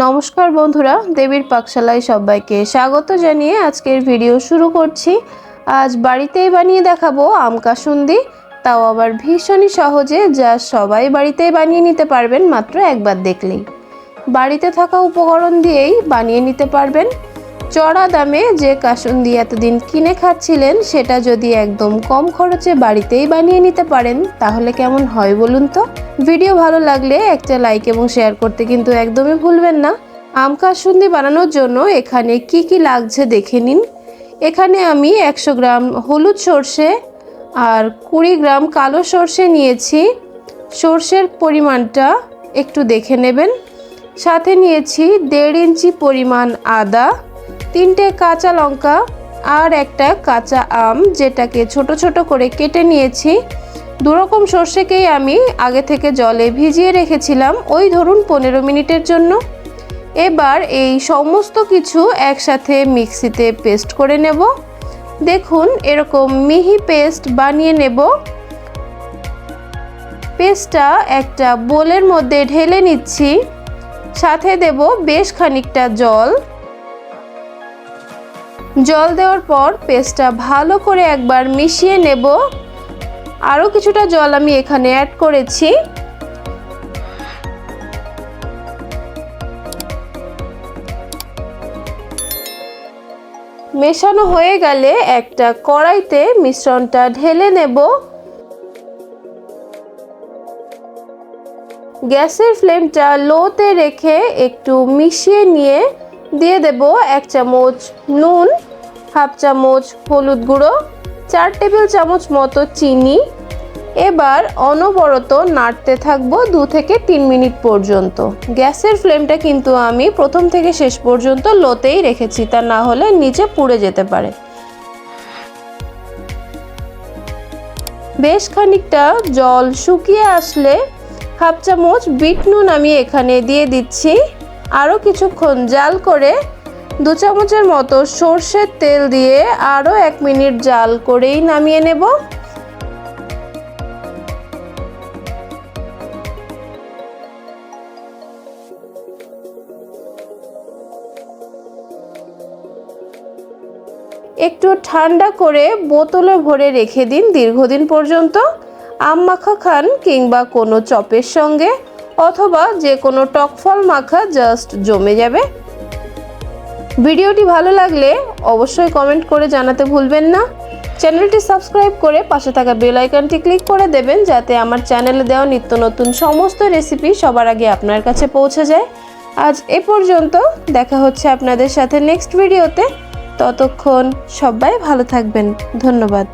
নমস্কার বন্ধুরা, দেবীর পাকশালায় সবাইকে স্বাগত জানিয়ে আজকের ভিডিও শুরু করছি। আজ বাড়িতেই বানিয়ে দেখাবো আম কাসুন্দি, তাও আবার ভীষণই সহজে, যা সবাই বাড়িতেই বানিয়ে নিতে পারবেন মাত্র একবার দেখলেই। বাড়িতে থাকা উপকরণ দিয়েই বানিয়ে নিতে পারবেন। চড়া দামে যে কাসুন্দি এতদিন কিনে খাচ্ছিলেন, সেটা যদি একদম কম খরচে বাড়িতেই বানিয়ে নিতে পারেন, তাহলে কেমন হয় বলুন তো? ভিডিও ভালো লাগলে একটা লাইক এবং শেয়ার করতে কিন্তু একদমই ভুলবেন না। আম কাসুন্দি বানানোর জন্য এখানে কি কি লাগছে দেখে নিন। এখানে আমি একশো গ্রাম হলুদ সর্ষে আর কুড়ি গ্রাম কালো সর্ষে নিয়েছি। সর্ষের পরিমাণটা একটু দেখে নেবেন। সাথে নিয়েছি দেড় ইঞ্চি পরিমাণ আদা, তিনটে কাঁচা লঙ্কা আর একটা কাঁচা আম, যেটাকে ছোট ছোট করে কেটে নিয়েছি। দুরকম সর্ষেকেই আমি আগে থেকে জলে ভিজিয়ে রেখেছিলাম ওই ধরুন পনেরো মিনিটের জন্য। এবার এই সমস্ত কিছু একসাথে মিক্সিতে পেস্ট করে নেব। দেখুন, এরকম মিহি পেস্ট বানিয়ে নেব। পেস্টটা একটা বোলের মধ্যে ঢেলে নিচ্ছি। সাথে দেব বেশ খানিকটা জল। জল দেওয়ার পর পেস্টটা ভালো করে একবার মিশিয়ে নেব। আরও কিছুটা জল আমি এখানে অ্যাড করেছি। মেশানো হয়ে গেলে একটা কড়াইতে মিশ্রণটা ঢেলে নেব। গ্যাসের ফ্লেমটা লোতে রেখে একটু মিশিয়ে নিয়ে দিয়ে দেব এক চামচ নুন, হাফ চামচ হলুদ গুঁড়ো। চার টেবিল চামচ মতো চিনি। এবার অনবরত নাড়তে থাকব দু থেকে তিন মিনিট পর্যন্ত। গ্যাসের ফ্লেমটা কিন্তু আমি প্রথম থেকে শেষ পর্যন্ত লোতেই রেখেছি, তা না হলে নিচে পুড়ে যেতে পারে। বেশ খানিকটা জল শুকিয়ে আসলে হাফ চামচ বিট নুন আমি এখানে দিয়ে দিচ্ছি। আরও কিছুক্ষণ জাল করে দু চামচের মতো সর্ষের তেল দিয়ে আরও এক মিনিট জাল করেই নামিয়ে নেব। একটু ঠান্ডা করে বোতলে ভরে রেখে দিন দীর্ঘদিন পর্যন্ত। আম মাখা খান কিংবা কোনো চপের সঙ্গে অথবা যে কোনো টক ফল মাখা জাস্ট জমে যাবে। ভিডিওটি ভালো লাগলে অবশ্যই কমেন্ট করে জানাতে ভুলবেন না। চ্যানেলটি সাবস্ক্রাইব করে পাশে থাকা বেল আইকনটি ক্লিক করে দেবেন যাতে আমার চ্যানেলে দেওয়া নিত্য নতুন সমস্ত রেসিপি সবার আগে আপনার কাছে পৌঁছে যায়। আজ এ পর্যন্ত দেখা হচ্ছে আপনাদের সাথে নেক্সট ভিডিওতে ততক্ষণ সবাই ভালো থাকবেন। ধন্যবাদ।